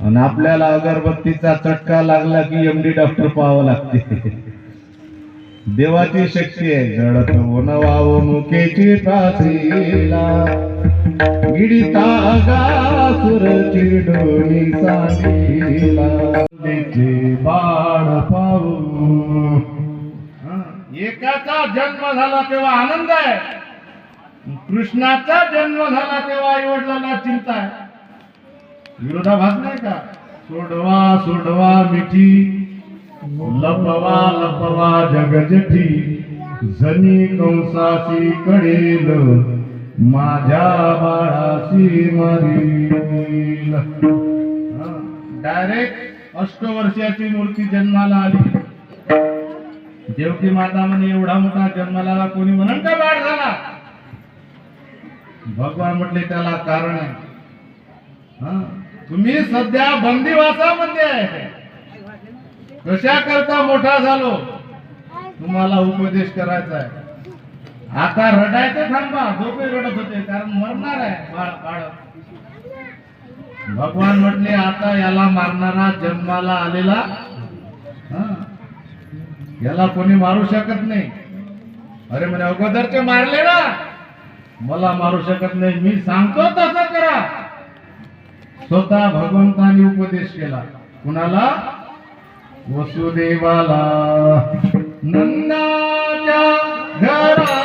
आणि आपल्याला अगरबत्तीचा चटका लागला की एमडी डॉक्टर पाहावं लागते. देवाची शक्ती आहे जडत वाव मुकेची प्राचीला गिडीता अगासुरची डोणी बाळ पाहू. एकाचा जन्म झाला तेव्हा आनंद आहे. कृष्णाचा जन्म झाला तेव्हा आई वडिलांना चिंता आहे. विरोधाभास नाही का? सोडवा सोडवा मिठी. लपवा लपवा जगजठी. जनी कंसाची कडेल. माझ्या बाळाशी मरील. डायरेक्ट अष्टवर्षाची मूर्ती जन्माला आली. देवकी माता म्हणे एवढा मोठा जन्माला कोणी म्हणून का बाळ झाला? भगवान म्हटले त्याला कारण आहे. हा, तुम्ही सध्या बंदिवासामध्ये आहे. कशा करता मोठा झालो? तुम्हाला उपदेश करायचा आहे. आता रडायचं थांबा झोपे रडत होते कारण मरणार आहे बाळ बाळ. भगवान म्हटले आता याला मारणारा जन्माला आलेला हा, याला कोणी मारू शकत नाही. अरे म्हणे अगोदरचे मारले ना. मला मारू शकत नाही. मी सांगतो तसं करा. स्वतः भगवंतानी उपदेश केला. कुणाला? वसुदेवाला. नंदाच्या घरा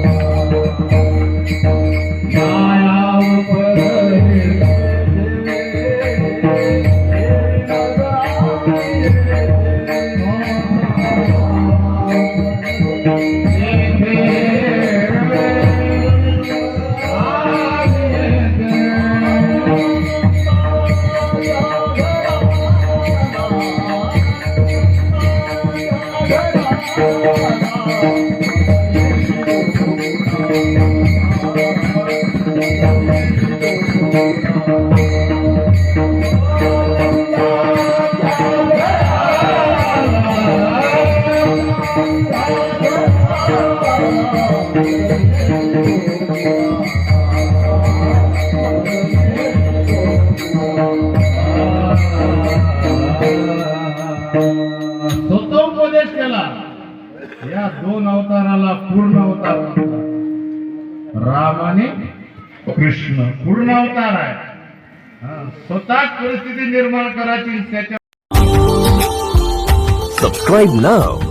उपदेश केला. या दोन अवताराला पूर्ण अवतार म्हणतात. राम आणि कृष्ण. पूर्ण अवतार आहे. हा, स्वतःच परिस्थिती निर्माण करायची त्याच्या Subscribe now.